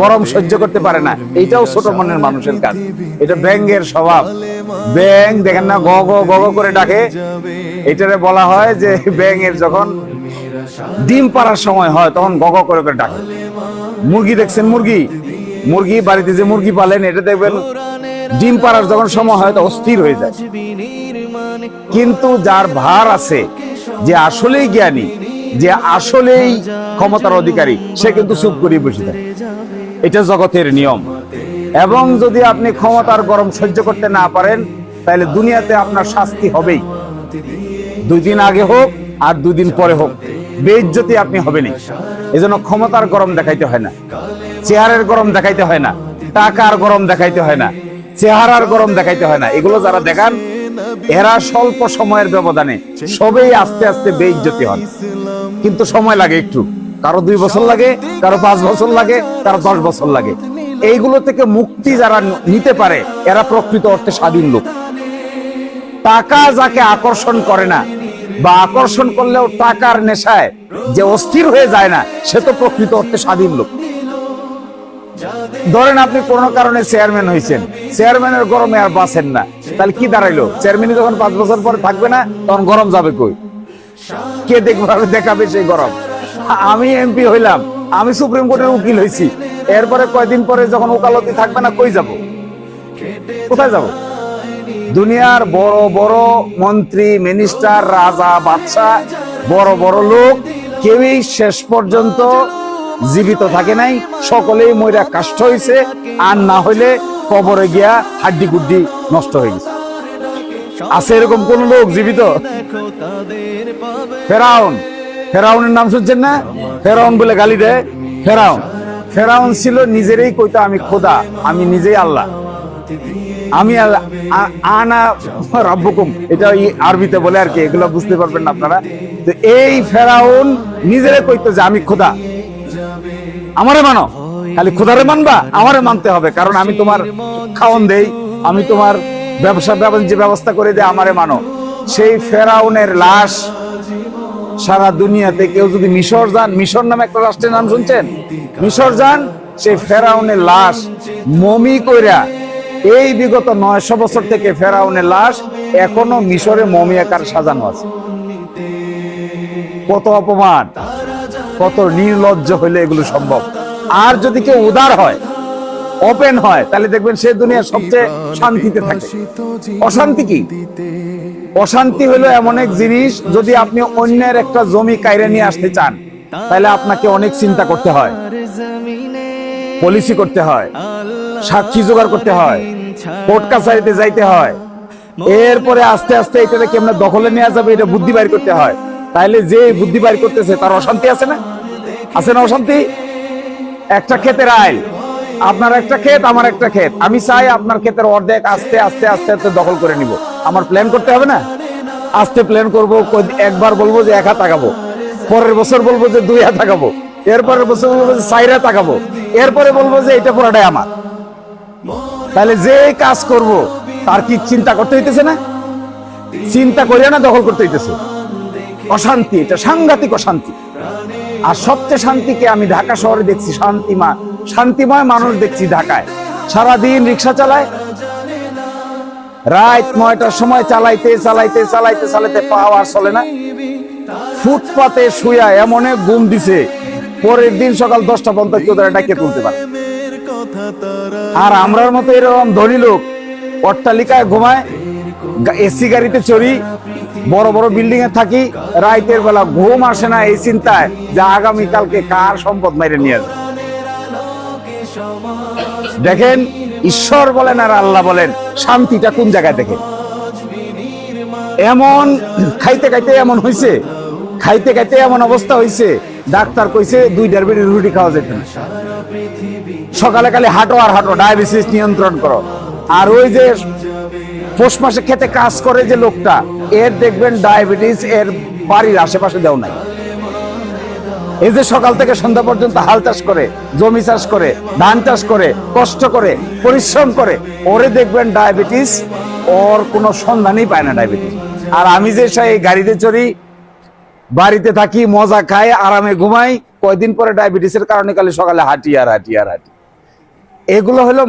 গরম সহ্য করতে পারে না। এইটাও ছোট মনের মানুষের কাজ। এটা ব্যাঙ্গের স্বভাব। ব্যাং দেখেন না, গ গ করে ডাকে। এটারে বলা হয় যে ব্যাঙের যখন ডিম পাড়ার সময় হয়, তখন গ করে করে ডাকে। মুরগি দেখছেন মুরগি? মুরগি, বাড়িতে যে মুরগি পালেন, এটা দেখবেন ডিম পাড়ার যখন সময় হয় তো অস্থির হয়ে যায়। কিন্তু যার ভার আছে, যে আসলেই জ্ঞানী যে আসলেই ক্ষমতার অধিকারী, সে কিন্তু চুপ করে বসে থাকে। এটা জগতের নিয়ম। এবং যদি আপনি ক্ষমতার গরম সহ্য করতে না পারেন, তাহলে দুনিয়াতে আপনার শাস্তি হবেই। দুই দিন আগে হোক আর দুই দিন পরে হোক, বেইজ্জতি আপনি হবেনই। এজন্য ক্ষমতার গরম দেখাইতে হয় না। চেহারের গরম দেখাইতে হয় না। টাকার গরম দেখাইতে হয় না। চেহারার গরম দেখাইতে হয় না। এগুলো যারা দেখান, এরা স্বল্প সময়ের ব্যবধানে সবেই আস্তে আস্তে বেইজ্জতি হন। কিন্তু সময় লাগে একটু। কারও দুই বছর লাগে, কারও পাঁচ বছর লাগে, কারও দশ বছর লাগে। এইগুলো থেকে মুক্তি যারা নিতে পারে, এরা প্রকৃত অর্থে স্বাধীন লোক। টাকা যাকে আকর্ষণ করে না, বা আকর্ষণ করলেও টাকার নেশায় যে অস্থির হয়ে যায় না, সে তো প্রকৃত অর্থে স্বাধীন লোক। ধরেন আপনি কোনো কারণে চেয়ারম্যান হয়েছেন, চেয়ারম্যানের গরমে আর বাঁচেন না। তাহলে কি দাঁড়াইলো? চেয়ারম্যানই যখন পাঁচ বছর পরে থাকবে না, তখন গরম যাবে কই? কে দেখবে দেখাবে সেই গরম? আমি এমপি হইলাম, আমি সুপ্রিম কোর্টের উকিল হয়েছি এরপরে কয়দিন পরে যখন ওকালতি থাকবে না, কই যাব? কোথায় যাব? দুনিয়ার বড় বড় মন্ত্রী মিনিস্টার রাজা, বাদশাহ, বড় বড় লোক, কেউই শেষ পর্যন্ত জীবিত থাকে নাই, সকলেই ময়রা কাষ্ট হয়েছে আর না হইলে কবরে গিয়া হাড্ডি গুড্ডি নষ্ট হয়ে গেছে। আছে এরকম কোন লোক জীবিত? ফেরাউন। ফেরাউনের নাম শুনছেন না? ফেরাউন বলে গালি দেয়। ফেরাউন। ফেরাউন ছিল নিজেরই কইতো, আমি খোদা, আমি নিজেই আল্লাহ। আমি আনা রাব্বুকুম। এটা ওই আরবিতে বলে আর কি, এগুলো বুঝতে পারবেন না আপনারা। তো এই ফেরাউন নিজেরে কইতো যে, আমি খোদা। আমারে মানো? খালি খোদারে মানবা? আমারে মানতে হবে, কারণ আমি তোমার খাওন দেই, আমি তোমার ব্যবসা বাণিজ্য ব্যবস্থা করে দেই আমারে মানো। সেই ফেরাউনের লাশ সারা দুনিয়াতে কেউ যদি মিশর যান, মিশর নামে একটা রাষ্ট্রের নাম শুনছেন? মিশর যান, সেই ফেরাউনের লাশ মমি কইরা এই বিগত নয়শো বছর থেকে ফেরাউনের লাশ এখনও মিশরে মমি আকার সাজানো আছে। কত অপমান, কত নির্লজ্জ হইলে এগুলো সম্ভব। আর যদি কেউ উদার হয় ওপেন হয়, তাহলে দেখবেন সে দুনিয়ার সবচেয়ে শান্তিতে থাকে। অশান্তি কি? অশান্তি হলো এমন এক জিনিস, যদি আপনি অন্যের একটা জমি কাইরে নিয়ে আসতে চান, তাহলে আপনাকে অনেক চিন্তা করতে হয়। পলিসি করতে হয়, সাক্ষী জোগাড় করতে হয়, কোর্ট কাছারিতে যাইতে হয়। এরপরে আস্তে আস্তে এটাকে কেমন দখলে নেওয়া যাবে, এটা বুদ্ধি বাইর করতে হয়। তাইলে যে বুদ্ধি বাইর করতেছে, তার অশান্তি আছে না? আছে না অশান্তি? একটা ক্ষেতের আইল আপনার একটা ক্ষেত, আমার একটা ক্ষেত। আমি চাই আপনার ক্ষেতের অর্ধেক আস্তে আস্তে আস্তে আস্তে দখল করে নিব। আমার প্ল্যান করতে হবে না? আস্তে প্ল্যান করব একবার বলব যে এক আগাবো। পরের বছর বলব যে দুই হাত আগাবো। এরপরের বছর বলব যে হাত আগাবো। এরপরে বলব যে এটা পুরাটাই আমার। তাহলে যে কাজ করব, তার কি চিন্তা করতে হইতেছে না? চিন্তা করিয়া না দখল করতে হইতেছে? অশান্তি, এটা সাংঘাতিক অশান্তি। আর সবচেয়ে শান্তিকে আমি ঢাকা শহরে দেখছি, শান্তিমা শান্তিময় মানুষ দেখছি ঢাকায়। সারাদিন রিক্সা চালায়। রাত নয়টার সময় চালাইতে চালাইতে চালাইতে চালাইতে পাওয়া চলে না। ফুটপাতে শুয়া এমন ঘুম দিছে। পরের দিন সকাল দশটা পর্যন্ত কেউ তারা তুলতে পারে আর আমরার মতো এরকম ধনী লোক, অট্টালিকায় ঘুমায় এসি গাড়িতে চড়ি, বড় বড় বিল্ডিং এ থাকি, রাইতের বেলা ঘুম আসে না এই চিন্তায় যে আগামীকালকে কার সম্পদ মাইরে নিয়ে আসবে দেখেন ঈশ্বর বলেন আর আল্লাহ বলেন। শান্তিটা কোন জায়গায় দেখেন? এমন খাইতে খাইতে এমন হয়েছে খাইতে খাইতে এমন অবস্থা হয়েছে ডাক্তার কইছে দুই বেড়ি রুটি খাওয়া যেত না। সকালে কালে হাঁটো আর হাঁটো ডায়াবেটিস নিয়ন্ত্রণ করো। আর ওই যে পৌষ মাসে খেতে কাজ করে যে লোকটা এর দেখবেন ডায়াবেটিস এর বাড়ির আশেপাশে দেও নাই। এই যে সকাল থেকে সন্ধ্যা পর্যন্ত হাল চাষ করে, জমি চাষ করে, ধান চাষ করে, কষ্ট করে, পরিশ্রম করে, ওরে দেখবেন ডায়াবেটিস, ওর কোনো সন্ধানই পায় না ডায়াবেটিস। আর আমি যে সেই গাড়িতে চড়ি, বাড়িতে থাকি, মজা খাই, আরামে ঘুমাই, কয়দিন পরে ডায়াবেটিসের কারণে কালে সকালে হাঁটি আর হাঁটি আর হাঁটি। এগুলো হলো